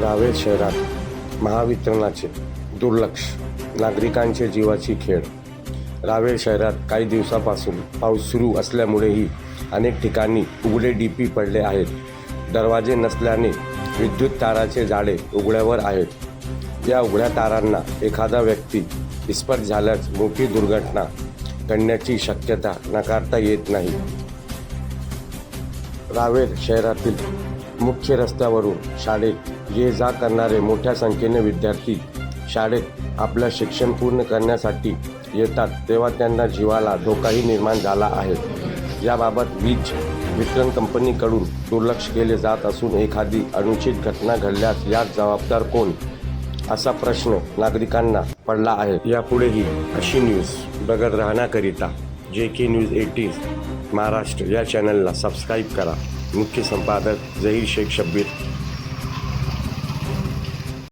रावेर शहरात महावितरणाचे दुर्लक्ष नागरिकांचे जीवाची खेळ. रावेर शहरात काही दिवसापासून पाऊस सुरू असल्यामुळेही अनेक ठिकाणी उघडे डीपी पडले आहेत. दरवाजे नसल्याने विद्युत ताराचे जाळे उघड्यावर आहेत. या उघड्या तारांना एखादा व्यक्ती विस्फोट झाल्यास मोठी दुर्घटना घडण्याची शक्यता नाकारता येत नाही. रावेर शहरातील मुख्य रस्त्यावरून शाळेत ये जा करणारे मोठ्या संख्येने विद्यार्थी शाळेत आपलं शिक्षण पूर्ण करण्यासाठी येतात तेव्हा त्यांना जीवाला धोकाही निर्माण झाला आहे. याबाबत वीज वितरण कंपनीकडून दुर्लक्ष केले जात असून एखादी अनुचित घटना घडल्यास यात जबाबदार कोण? असा प्रश्न नागरिकांना पडला आहे. यापुढेही अशी न्यूज बघत राहण्याकरिता जे के न्यूज एटीज महाराष्ट्र या चॅनलला सबस्क्राईब करा. मुख्य संपादक जहीर शेख शब्बीर.